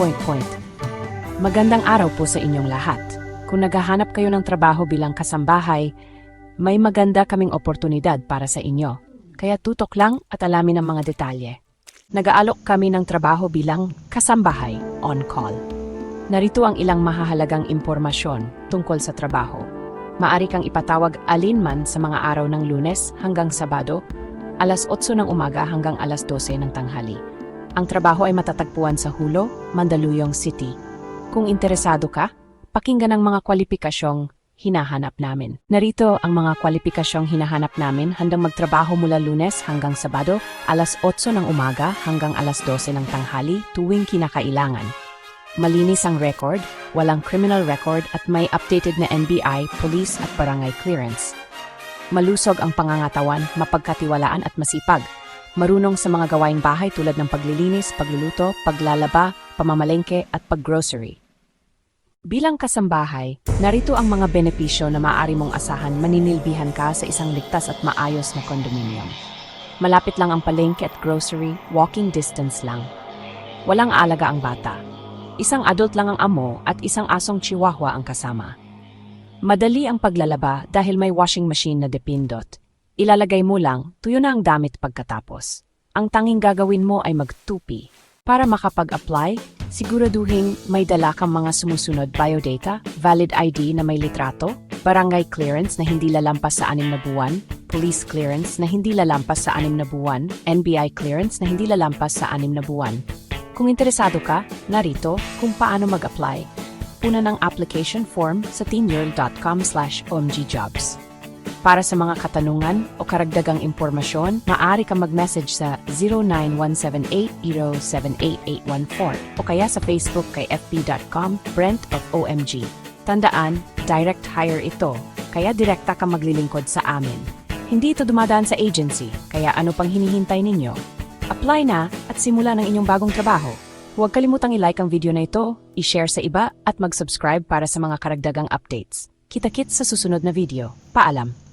point point. Magandang araw po sa inyong lahat. Kung naghahanap kayo ng trabaho bilang kasambahay, may maganda kaming oportunidad para sa inyo. Kaya tutok lang at alamin ang mga detalye. Nag-aalok kami ng trabaho bilang kasambahay on call. Narito ang ilang mahahalagang impormasyon tungkol sa trabaho. Maari kang ipatawag alinman sa mga araw ng lunes hanggang sabado, alas 8 ng umaga hanggang alas 12 ng tanghali. Ang trabaho ay matatagpuan sa Hulo, Mandaluyong City. Kung interesado ka, pakinggan ang mga kwalipikasyong hinahanap namin. Narito ang mga kwalipikasyong hinahanap namin handang magtrabaho mula lunes hanggang sabado, alas 8 ng umaga hanggang alas 12 ng tanghali tuwing kinakailangan. Malinis ang record, walang criminal record at may updated na NBI, police at barangay clearance. Malusog ang pangangatawan, mapagkatiwalaan at masipag. Marunong sa mga gawaing bahay tulad ng paglilinis, pagluluto, paglalaba, pamamalengke at paggrocery. Bilang kasambahay, narito ang mga benepisyo na maaari mong asahan maninilbihan ka sa isang ligtas at maayos na kondominium. Malapit lang ang palengke at grocery, walking distance lang. Walang alaga ang bata. Isang adult lang ang amo at isang asong chihuahua ang kasama. Madali ang paglalaba dahil may washing machine na depindot. Ilalagay mo lang, tuyo na ang damit pagkatapos. Ang tanging gagawin mo ay magtupi. Para makapag-apply, siguraduhin may dala kang mga sumusunod biodata, valid ID na may litrato, barangay clearance na hindi lalampas sa anim na buwan, police clearance na hindi lalampas sa anim na buwan, NBI clearance na hindi lalampas sa anim na buwan. Kung interesado ka, narito kung paano mag-apply. Una ng application form sa teenyurl.com slash omgjobs. Para sa mga katanungan o karagdagang impormasyon, maaari ka mag-message sa 09178-078-814 o kaya sa Facebook kay fb.com Brent of OMG. Tandaan, direct hire ito, kaya direkta ka maglilingkod sa amin. Hindi ito dumadaan sa agency, kaya ano pang hinihintay ninyo? Apply na at simula ng inyong bagong trabaho. Huwag kalimutang i-like ang video na ito, i-share sa iba at mag-subscribe para sa mga karagdagang updates. Kita-kits sa susunod na video. Paalam!